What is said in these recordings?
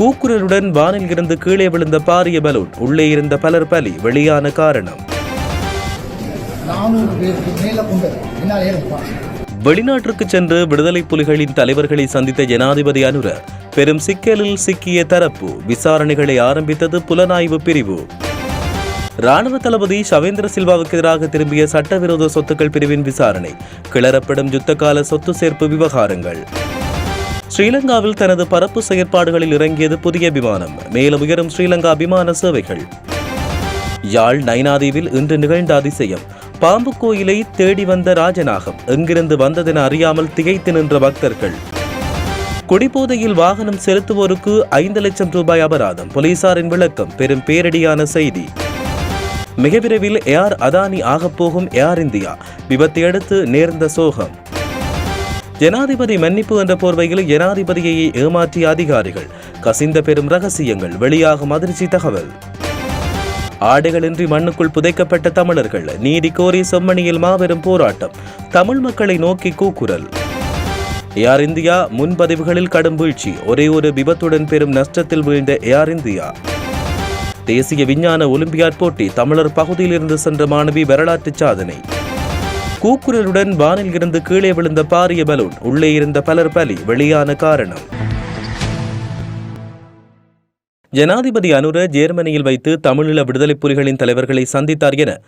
கூக்குரலுடன் வானில் இருந்து கீழே விழுந்த பாரிய பலூன் உள்ளே இருந்த பலர் பலி வெளியான காரணம். வெளிநாட்டிற்கு சென்று விடுதலை புலிகளின் தலைவர்களை சந்தித்த ஜனாதிபதி அனுர பெரும் சிக்கலில் சிக்கிய தரப்பு விசாரணைகளை ஆரம்பித்தது புலனாய்வு பிரிவு. ராணுவ தளபதி ஷவேந்திர சில்வாவுக்கு எதிராக திரும்பிய சட்டவிரோத சொத்துக்கள் பிரிவின் விசாரணை கிளறப்படும் யுத்தகால சொத்து சேர்ப்பு விவகாரங்கள். ஸ்ரீலங்காவில் தனது பரப்பு செயற்பாடுகளில் இறங்கியது புதிய விமானம். மேலும் உயரும் ஸ்ரீலங்கா விமான சேவைகள். யாழ் நைனாதீவில் இன்று நிகழ்ந்த அதிசயம். பாம்பு கோயிலை தேடி வந்த ராஜநாகம். எங்கிருந்து வந்ததென அறியாமல் திகைத்து நின்ற பக்தர்கள். குடிபோதையில் வாகனம் செலுத்துவோருக்கு ஐந்து லட்சம் ரூபாய் அபராதம். போலீசாரின் விளக்கம் பெரும் பேரடியான செய்தி. மிக விரைவில் ஏர் அதானி ஆகப்போகும் ஏர் இந்தியா. விபத்தை அடுத்து நேர்ந்த சோகம். ஜனாதிபதி மன்னிப்பு என்ற போர்வையில் ஜனாதிபதியை ஏமாற்றிய அதிகாரிகள். கசிந்த பெரும் ரகசியங்கள் வெளியாகும் அதிர்ச்சி தகவல். ஆடைகளின்றி மண்ணுக்குள் புதைக்கப்பட்ட தமிழர்கள் நீதி கோரி செம்மணியில் மாபெரும் போராட்டம். தமிழ் மக்களை நோக்கி கூக்குரல். ஏர் இந்தியா முன்பதிவுகளில் கடும் வீழ்ச்சி. ஒரே ஒரு விபத்துடன் பெரும் நஷ்டத்தில் வீழ்ந்த ஏர் இந்தியா. தேசிய விஞ்ஞான ஒலிம்பியாட் போட்டி தமிழர் பகுதியில் இருந்து சென்ற மாணவி வரலாற்று சாதனை. கூக்குரலுடன் வானில் இருந்து கீழே விழுந்த பாரிய பலூன் உள்ளே இருந்த பலர் பலி வெளியான காரணம். ஜனாதிபதி அனுர ஜேர்மனியில் வைத்து தமிழீழ விடுதலை புலிகளின் தலைவர்களை சந்தித்தார் என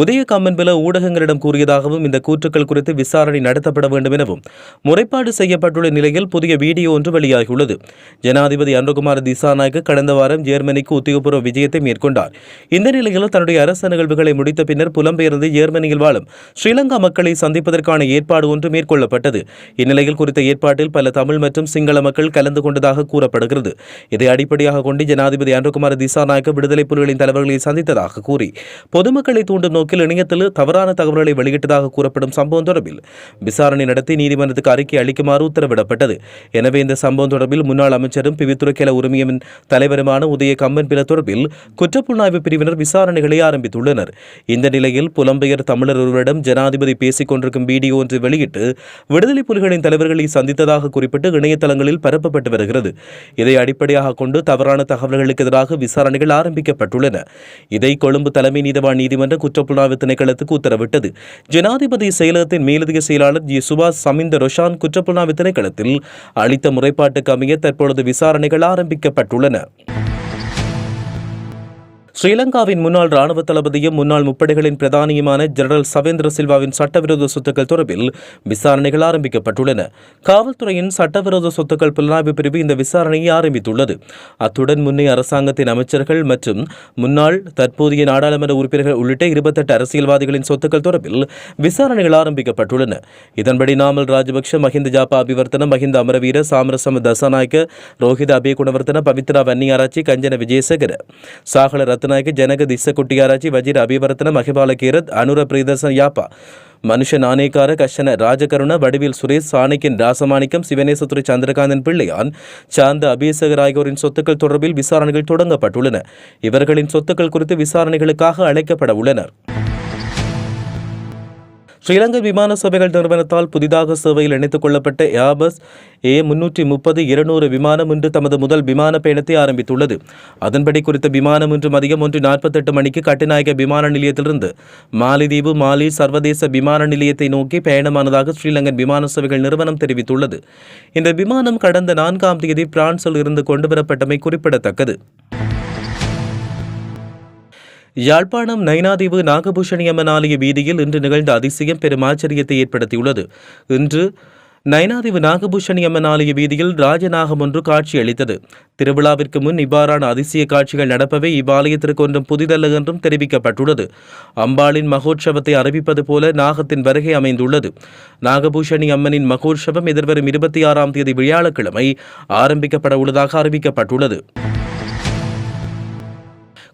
உதய கம்மன்பில ஊடகங்களிடம் கூறியதாகவும் இந்த கூற்றுக்கள் குறித்து விசாரணை நடத்தப்பட வேண்டும் எனவும் முறைப்பாடு செய்யப்பட்டுள்ள நிலையில் புதிய வீடியோ ஒன்று வெளியாகியுள்ளது. ஜனாதிபதி அனுகுமார் திசாநாயக்க கடந்த வாரம் ஜேர்மனிக்கு உத்தியோகபூர்வ விஜயத்தை மேற்கொண்டார். இந்த நிலையில் தன்னுடைய அரசு நிகழ்வுகளை முடித்த பின்னர் புலம்பெயர்ந்து ஜேர்மனியில் வாழும் ஸ்ரீலங்கா மக்களை சந்திப்பதற்கான ஏற்பாடு ஒன்று மேற்கொள்ளப்பட்டது. இந்நிலையில் குறித்த ஏற்பாட்டில் பல தமிழ் மற்றும் சிங்கள மக்கள் கலந்து கொண்டதாக கூறப்படுகிறது. இதை அடிப்படையாக கொண்டு ஜனாதிபதி அனுகுமார் திசாநாயக்கு விடுதலை புலிகளின் தலைவர்களை சந்தித்ததாக கூறி பொதுமக்களை தூண்டும் நோக்கில் இணையத்தில் தவறான தகவல்களை வெளியிட்டதாக கூறப்படும் சம்பவம் தொடர்பில் விசாரணை நடத்தி நீதிமன்றத்துக்கு அறிக்கை அளிக்குமாறு உத்தரவிடப்பட்டது. எனவே இந்த சம்பவம் தொடர்பில் முன்னாள் அமைச்சரும் பிவித்துறைக்கல உரிமையின் தலைவருமான உதய கம்பன் பில தொடர்பில் குற்றப்புலனாய்வு பிரிவினர் விசாரணைகளை ஆரம்பித்துள்ளனர். இந்த நிலையில் புலம்பெயர் தமிழர் ஒருவரிடம் ஜனாதிபதி பேசிக் கொண்டிருக்கும் வீடியோ ஒன்று வெளியிட்டு விடுதலை புலிகளின் தலைவர்களை சந்தித்ததாக குறிப்பிட்டு இணையதளங்களில் பரப்பப்பட்டு வருகிறது. இதை அடிப்படையாக கொண்டு தவறான தகவல்களுக்கு எதிராக விசாரணைகள் ஆரம்பிக்கப்பட்டுள்ளன. இதை கொழும்பு தலைமை நீதவான் நீதிமன்ற குற்றப்புலனாய்வு திணைக்களத்துக்கு உத்தரவிட்டது. ஜனாதிபதி செயலகத்தின் மேலதிக செயலாளர் ஜி. சுபாஷ் சமிந்த ரொஷான் குற்றப்புலனாய்வு திணைக்களத்தில் அளித்த முறைப்பாட்டுக்கு அமைய தற்பொழுது விசாரணைகள் ஆரம்பிக்கப்பட்டுள்ளன. ஸ்ரீலங்காவின் முன்னாள் ராணுவ தளபதியும் முன்னாள் முப்படைகளின் பிரதானியுமான ஜெனரல் சவேந்திர சில்வாவின் சட்டவிரோத சொத்துக்கள் தொடர்பில் விசாரணைகள் ஆரம்பிக்கப்பட்டுள்ளன. காவல்துறையின் சட்டவிரோத சொத்துக்கள் புலனாய்வு பிரிவு இந்த விசாரணையை ஆரம்பித்துள்ளது. அத்துடன் முன்னைய அரசாங்கத்தின் அமைச்சர்கள் மற்றும் முன்னாள் தற்போதைய நாடாளுமன்ற உறுப்பினர்கள் உள்ளிட்ட இருபத்தெட்டு அரசியல்வாதிகளின் சொத்துக்கள் தொடர்பில் விசாரணைகள் ஆரம்பிக்கப்பட்டுள்ளன. இதன்படி நாமல் ராஜபக்ஷ மஹிந்த ஜாபா அபிவர்த்தன மஹிந்த அமரவீர சாமரசம தசநாயக்க ரோஹித அபேகுணவர்த்தன பவித்ரா வன்னியாராச்சி கஞ்சன விஜயசேகர. சாகல ரத் නායක ජනක දිස්ස කුටියාරාචි වජිර අභිවර්තන මහිපාල කීරත් අනුර ප්‍රීදර්ශන යාපා மனுஷ நாணயக்கார கஷன ராஜகருண வடிவில் சுரேஷ் சாணிக்கின் ராசமாணிக்கம் சிவனேசத்துறை சந்திரகாந்தன் பிள்ளையான் சாந்த அபியசகர் ஆகியோரின் சொத்துக்கள் தொடர்பில் விசாரணைகள் தொடங்கப்பட்டுள்ளன. இவர்களின் சொத்துக்கள் குறித்து விசாரணைகளுக்காக அழைக்கப்பட உள்ளனர். ஸ்ரீலங்கா விமான சேவைகள் நிறுவனத்தால் புதிதாக சேவையில் இணைத்துக் கொள்ளப்பட்ட ஏபஸ் ஏ முன்னூற்றி முப்பது இருநூறு விமானம் இன்று தமது முதல் விமான பயணத்தை ஆரம்பித்துள்ளது. அதன்படி குறித்த விமானம் இன்று மதியம் ஒன்று நாற்பத்தெட்டு மணிக்கு கட்டுநாயக விமான நிலையத்திலிருந்து மாலிதீவு மாலி சர்வதேச விமான நிலையத்தை நோக்கி பயணமானதாக ஸ்ரீலங்கன் விமான சேவைகள் நிறுவனம் தெரிவித்துள்ளது. இந்த விமானம் கடந்த நான்காம் தேதி பிரான்சில் இருந்து கொண்டுவரப்பட்டமை குறிப்பிடத்தக்கது. யாழ்ப்பாணம் நைனாதீவு நாகபூஷணி அம்மன் ஆலய வீதியில் இன்று நிகழ்ந்த அதிசயம் பெரும் ஆச்சரியத்தை ஏற்படுத்தியுள்ளது. இன்று நயனாதீவு நாகபூஷணி அம்மன் ஆலய வீதியில் ராஜநாகம் ஒன்று காட்சியளித்தது. திருவிழாவிற்கு முன் இவ்வாறான அதிசய காட்சிகள் நடப்பவே இவ்வாலயத்திற்கு ஒன்றும் புதிதல்ல என்றும் தெரிவிக்கப்பட்டுள்ளது. அம்பாளின் மகோற்சவத்தை அறிவிப்பது போல நாகத்தின் வருகை அமைந்துள்ளது. நாகபூஷணி அம்மனின் மகோற்சவம் எதிர்வரும் இருபத்தி ஆறாம் தேதி வியாழக்கிழமை ஆரம்பிக்கப்பட உள்ளதாக அறிவிக்கப்பட்டுள்ளது.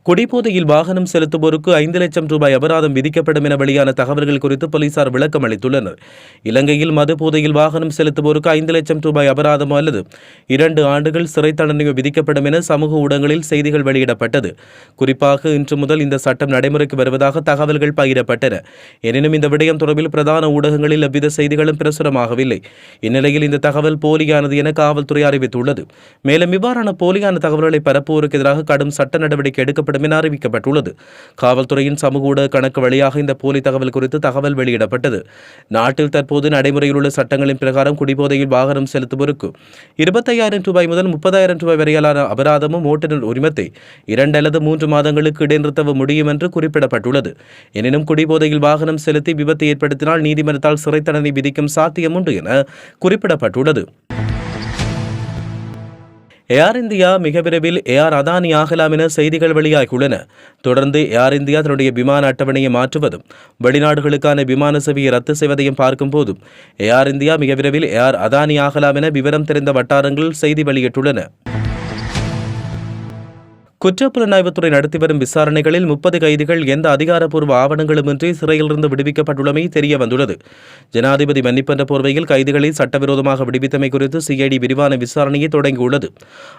குடிபோதையில் வாகனம் செலுத்துவோருக்கு ஐந்து லட்சம் ரூபாய் அபராதம் விதிக்கப்படும் என வெளியான தகவல்கள் குறித்து போலீசார் விளக்கம் அளித்துள்ளனர். இலங்கையில் மது போதையில் வாகனம் செலுத்துவோருக்கு ஐந்து லட்சம் ரூபாய் அபராதம் அல்லது இரண்டு ஆண்டுகள் சிறை தண்டனையோ விதிக்கப்படும் என சமூக ஊடகங்களில் செய்திகள் வெளியிடப்பட்டது. குறிப்பாக இன்று முதல் இந்த சட்டம் நடைமுறைக்கு வருவதாக தகவல்கள் பகிரப்பட்டன. எனினும் இந்த விடயம் தொடர்பில் பிரதான ஊடகங்களில் எவ்வித செய்திகளும் பிரசுரமாகவில்லை. இந்நிலையில் இந்த தகவல் போலியானது என காவல்துறை அறிவித்துள்ளது. மேலும் இவ்வாறான போலியான தகவல்களை பரப்புவோருக்கு எதிராக கடும் சட்ட நடவடிக்கை எடுக்கப்படும் என அறிவிக்கப்பட்டுள்ளது. காவல்துறையின் சமூக ஊடக கணக்கு வழியாக இந்த போலி தகவல் குறித்து தகவல் வெளியிடப்பட்டது. நாட்டில் தற்போது நடைமுறையில் உள்ள சட்டங்களின் பிரகாரம் குடிபோதையில் வாகனம் செலுத்துவோருக்கு இருபத்தையாயிரம் ரூபாய் முதல் முப்பதாயிரம் ரூபாய் வரையிலான அபராதமும் ஓட்டுநர் உரிமத்தை இரண்டு அல்லது மூன்று மாதங்களுக்கு இடைநிறுத்தவ முடியும் என்று குறிப்பிடப்பட்டுள்ளது. எனினும் குடிபோதையில் வாகனம் செலுத்தி விபத்து ஏற்படுத்தினால் நீதிமன்றத்தால் சிறை தண்டனை விதிக்கும் சாத்தியம் உண்டு என குறிப்பிடப்பட்டுள்ளது. ஏர் இந்தியா மிக விரைவில் ஏஆர் அதானி ஆகலாம் என செய்திகள் வெளியாகியுள்ளன. தொடர்ந்து ஏர் இந்தியா தன்னுடைய விமான அட்டவணையை மாற்றுவதும் வெளிநாடுகளுக்கான விமான சேவையை ரத்து செய்வதையும் பார்க்கும்போதும் ஏஆர் இந்தியா மிக விரைவில் ஏஆர் அதானி ஆகலாம் என விவரம் தெரிந்த வட்டாரங்கள் செய்தி வெளியிட்டுள்ளன. குற்றப்புலனாய்வுத்துறை நடத்தி வரும் விசாரணைகளில் முப்பது கைதிகள் எந்த அதிகாரப்பூர்வ ஆவணங்களுமின்றி சிறையிலிருந்து விடுவிக்கப்பட்டுள்ளமை தெரிய வந்துள்ளது ஜனாதிபதி மன்னிப்பென்ற போர்வையில் கைதிகளை சட்டவிரோதமாக விடுவித்தமை குறித்து சிஐடி விரிவான விசாரணையை தொடங்கியுள்ளது.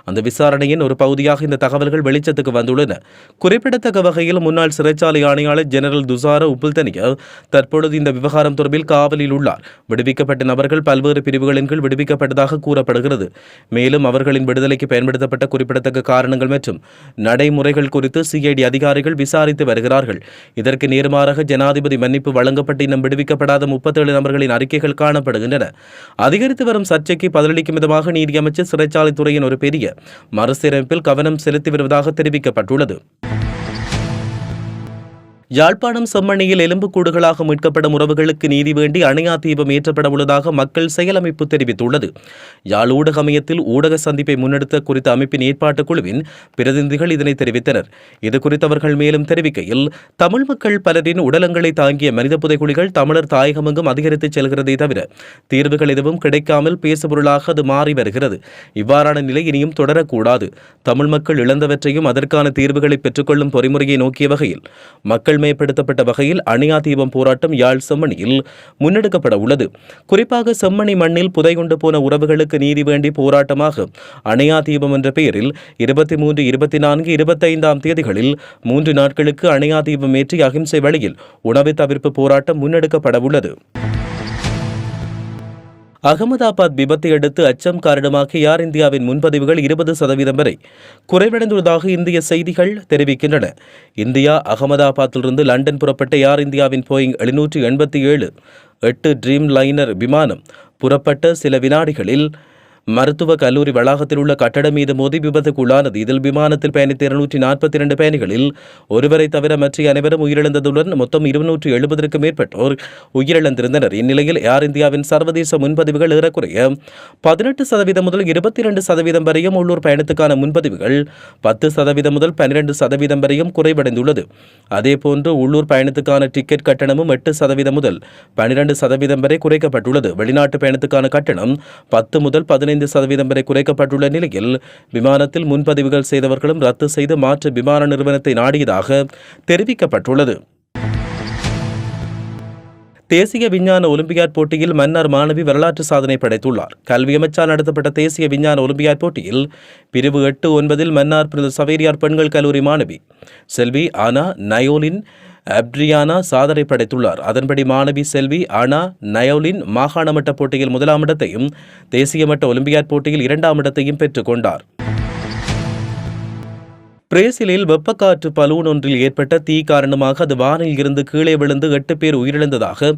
அந்த விசாரணையின் ஒரு பகுதியாக இந்த தகவல்கள் வெளிச்சத்துக்கு வந்துள்ளன. குறிப்பிடத்தக்க வகையில் முன்னாள் சிறைச்சாலை ஆணையாளர் ஜெனரல் துசார உப்புல்தனிய தற்பொழுது இந்த விவகாரம் தொடர்பில் காவலில் உள்ளார். விடுவிக்கப்பட்ட நபர்கள் பல்வேறு பிரிவுகளின் கீழ் விடுவிக்கப்பட்டதாக கூறப்படுகிறது. மேலும் அவர்களின் விடுதலைக்கு பயன்படுத்தப்பட்ட குறிப்பிடத்தக்க காரணங்கள் மற்றும் நடைமுறைகள் குறித்து சிஐடி அதிகாரிகள் விசாரித்து வருகிறார்கள். இதற்கு நேர்மாறாக ஜனாதிபதி மன்னிப்பு வழங்கப்பட்டு இன்னும் விடுவிக்கப்படாத முப்பத்தேழு நபர்களின் அறிக்கைகள் காணப்படுகின்றன. அதிகரித்து வரும் சர்ச்சைக்கு பதிலளிக்கும் விதமாக நீதியமைச்சர் சிறைச்சாலை துறையின் ஒரு பெரிய மறுசீரமைப்பில் கவனம் செலுத்தி வருவதாக தெரிவிக்கப்பட்டுள்ளது. யாழ்ப்பாணம் செம்மணியில் எலும்புக்கூடுகளாக மீட்கப்படும் உறவுகளுக்கு நீதி வேண்டி அணையா தீபம் ஏற்றப்பட உள்ளதாக மக்கள் செயலமைப்பு தெரிவித்துள்ளது. யாழ் ஊடக அமையத்தில் ஊடக சந்திப்பை முன்னெடுத்த குறித்த அமைப்பின் ஏற்பாட்டுக் குழுவின் பிரதிநிதிகள் இதனை தெரிவித்தனர். இது குறித்து அவர்கள் மேலும் தெரிவிக்கையில் தமிழ் மக்கள் பலரின் உடலங்களை தாங்கிய மனித புதைகுழிகள் தமிழர் தாயகமெங்கும் அதிகரித்து செல்கிறதே தவிர தீர்வுகள் எதுவும் கிடைக்காமல் பேசுபொருளாக அது மாறி வருகிறது. இவ்வாறான நிலை இனியும் தொடரக்கூடாது. தமிழ் மக்கள் இழந்தவற்றையும் அதற்கான தீர்வுகளை பெற்றுக்கொள்ளும் பொறிமுறையை நோக்கிய வகையில் மக்கள் மேம்படுத்தப்பட்ட வகையில் அணியா தீபம் போராட்டம் யாழ் செம்மணியில் முன்னெடுக்கப்பட உள்ளது. குறிப்பாக செம்மணி மண்ணில் புதை கொண்டு போன உறவுகளுக்கு நீதி வேண்டி போராட்டமாக அணையா தீபம் என்ற பெயரில் இருபத்தி மூன்று இருபத்தி நான்கு இருபத்தைந்தாம் தேதிகளில் மூன்று நாட்களுக்கு அணையா தீபம் ஏற்றி அகிம்சை வழியில் உணவு தவிர்ப்பு போராட்டம் முன்னெடுக்கப்பட உள்ளது. அகமதாபாத் விபத்தை அடுத்து அச்சம் காரணமாக ஏர் இந்தியாவின் முன்பதிவுகள் இருபது சதவீதம் வரை குறைவடைந்துள்ளதாக இந்திய செய்திகள் தெரிவிக்கின்றன. இந்தியா அகமதாபாத்திலிருந்து லண்டன் புறப்பட்ட ஏர் இந்தியாவின் போயிங் எழுநூற்று எண்பத்தி ஏழு எட்டு ட்ரீம் லைனர் விமானம் புறப்பட்ட சில வினாடிகளில் மருத்துவக் கல்லூரி வளாகத்தில் உள்ள கட்டடம் மீது மோதி விபத்துக்குள்ளானது. இதில் விமானத்தில் பயணித்த இருநூற்றி நாற்பத்தி இரண்டு பயணிகளில் ஒருவரை தவிர மற்ற அனைவரும் உயிரிழந்ததுடன் மொத்தம் இருநூற்றி எழுபதற்கும் மேற்பட்டோர் உயிரிழந்திருந்தனர். இந்நிலையில் ஏர் இந்தியாவின் சர்வதேச முன்பதிவுகள் ஏறக்குறைய பதினெட்டு சதவீதம் முதல் இருபத்தி இரண்டு சதவீதம் வரையும் உள்ளூர் பயணத்துக்கான முன்பதிவுகள் பத்து சதவீதம் முதல் பன்னிரண்டு சதவீதம் வரையும் குறைவடைந்துள்ளது. அதேபோன்று உள்ளூர் பயணத்துக்கான டிக்கெட் கட்டணமும் எட்டு சதவீதம் முதல் பன்னிரண்டு சதவீதம் வரை குறைக்கப்பட்டுள்ளது. வெளிநாட்டு பயணத்துக்கான கட்டணம் பத்து முதல் பதினைந்து பதினைந்து சதவீதம் வரை குறைக்கப்பட்டுள்ள நிலையில் விமானத்தில் முன்பதிவுகள் செய்தவர்களும் ரத்து செய்து மாற்று விமான நிறுவனத்தை நாடியதாக தெரிவிக்கப்பட்டுள்ளது. தேசிய விஞ்ஞான ஒலிம்பியாட் போட்டியில் மன்னார் மாணவி வரலாற்று சாதனை படைத்துள்ளார். கல்வி அமைச்சால் நடத்தப்பட்ட தேசிய விஞ்ஞான ஒலிம்பியாட் போட்டியில் பிரிவு எட்டு ஒன்பதில் மன்னார் புனித சவேரியார் பெண்கள் கல்லூரி மாணவி செல்வி ஆனா நயோலின் அப்ரியானா சாதனை படைத்துள்ளார். அதன்படி மாணவி செல்வி அனா நயோலின் மாகாண மட்ட போட்டியில் முதலாம் இடத்தையும் தேசிய மட்ட ஒலிம்பியாட் போட்டியில் இரண்டாம் இடத்தையும் பெற்றுக்கொண்டார் பிரேசிலில் வெப்பக்காற்று பலூன் ஒன்றில் ஏற்பட்ட தீ காரணமாக அது வானில் இருந்து கீழே விழுந்து எட்டு பேர் உயிரிழந்ததாக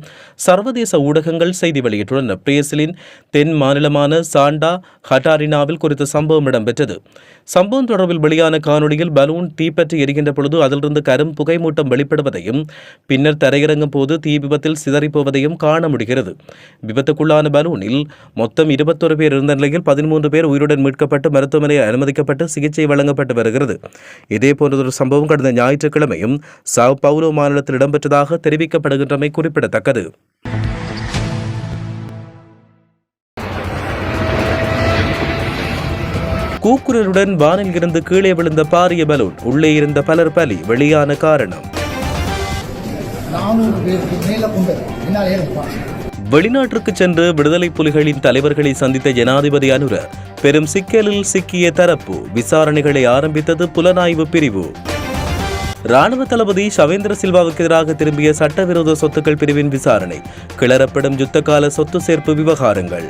சர்வதேச ஊடகங்கள் செய்தி வெளியிட்டுள்ளன. பிரேசிலின் தென் மாநிலமான சாண்டா ஹட்டாரினாவில் குறித்த சம்பவம் இடம்பெற்றது. சம்பவம் தொடர்பில் வெளியான காணொலியில் பலூன் தீப்பற்றி எரிகின்ற பொழுது அதிலிருந்து கரும் புகைமூட்டம் வெளிப்படுவதையும் பின்னர் தரையிறங்கும் போது தீ விபத்தில் சிதறிப்போவதையும் காண முடிகிறது. விபத்துக்குள்ளான பலூனில் மொத்தம் இருபத்தொரு பேர் இருந்த நிலையில் பதிமூன்று பேர் உயிருடன் மீட்கப்பட்டு மருத்துவமனையில் அனுமதிக்கப்பட்டு சிகிச்சை வழங்கப்பட்டு வருகிறது. இதே போன்றதொரு சம்பவம் கடந்த ஞாயிற்றுக்கிழமையும் சாவ் பவுலோ மாநிலத்தில் இடம்பெற்றதாக தெரிவிக்கப்படுகின்றமை குறிப்பிடத்தக்கது. கூக்குரலுடன் வானில் இருந்து கீழே விழுந்த பாரிய பலூன் உள்ளே இருந்த பலர் பலி வெளியான காரணம். வெளிநாட்டிற்கு சென்று விடுதலை புலிகளின் தலைவர்களை சந்தித்த ஜனாதிபதி அனுர பெரும் சிக்கலில் சிக்கிய தரப்பு விசாரணைகளை ஆரம்பித்தது புலனாய்வு பிரிவு. ராணுவ தளபதி ஷவேந்திர சில்வாவுக்கு எதிராக திரும்பிய சட்டவிரோத சொத்துக்கள் பிரிவின் விசாரணை கிளறப்படும் யுத்தகால சொத்து சேர்ப்பு விவகாரங்கள்.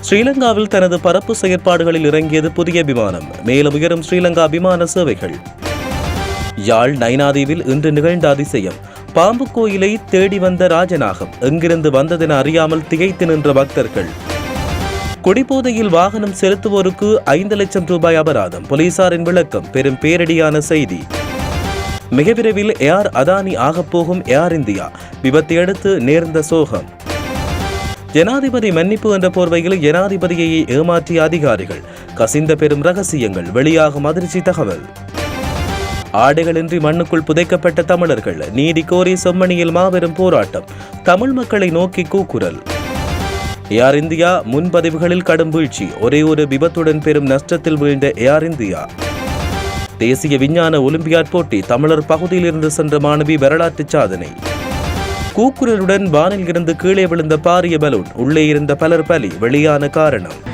ஸ்ரீலங்காவில் தனது பரப்பு செயற்பாடுகளில் இறங்கியது புதிய விமானம் மேலும் உயரும் ஸ்ரீலங்கா விமான சேவைகள். யாழ் நைனாதீவில் இன்று நிகழ்ந்த அதிசயம் பாம்பு கோயிலை தேடி வந்த ராஜநாகம் எங்கிருந்து வந்ததென அறியாமல் திகைத்து நின்ற பக்தர்கள். குடிபோதையில் வாகனம் செலுத்துவோருக்கு ஐந்து லட்சம் ரூபாய் அபராதம் போலீசாரின் விளக்கம் பெரும் பேரடியான செய்தி. மிக விரைவில் ஏர் அதானி ஆகப்போகும் ஏர் இந்தியா விபத்தை அடுத்து நேர்ந்த சோகம். ஜனாதிபதி மன்னிப்பு என்ற போர்வையில் ஜனாதிபதியை ஏமாற்றிய அதிகாரிகள் கசிந்த பெரும் ரகசியங்கள் வெளியாகும் அதிர்ச்சி தகவல். ஆடைகளின்றி மண்ணுக்குள் புதைக்கப்பட்ட தமிழர்கள் நீதி கோரி செம்மணியில் மாபெரும் போராட்டம் தமிழ் மக்களை நோக்கி கூக்குரல். ஏர் இந்தியா முன்பதிவுகளில் கடும் வீழ்ச்சி ஒரே ஒரு விபத்துடன் பெரும் நஷ்டத்தில் வீழ்ந்த ஏர் இந்தியா. தேசிய விஞ்ஞான ஒலிம்பியாட் போட்டி தமிழர் பகுதியில் இருந்து சென்ற மாணவி வரலாற்று சாதனை. கூக்குரலுடன் வானில் இருந்து கீழே விழுந்த பாரிய பலூன் உள்ளே இருந்த பலர் பலி வெளியான காரணம்.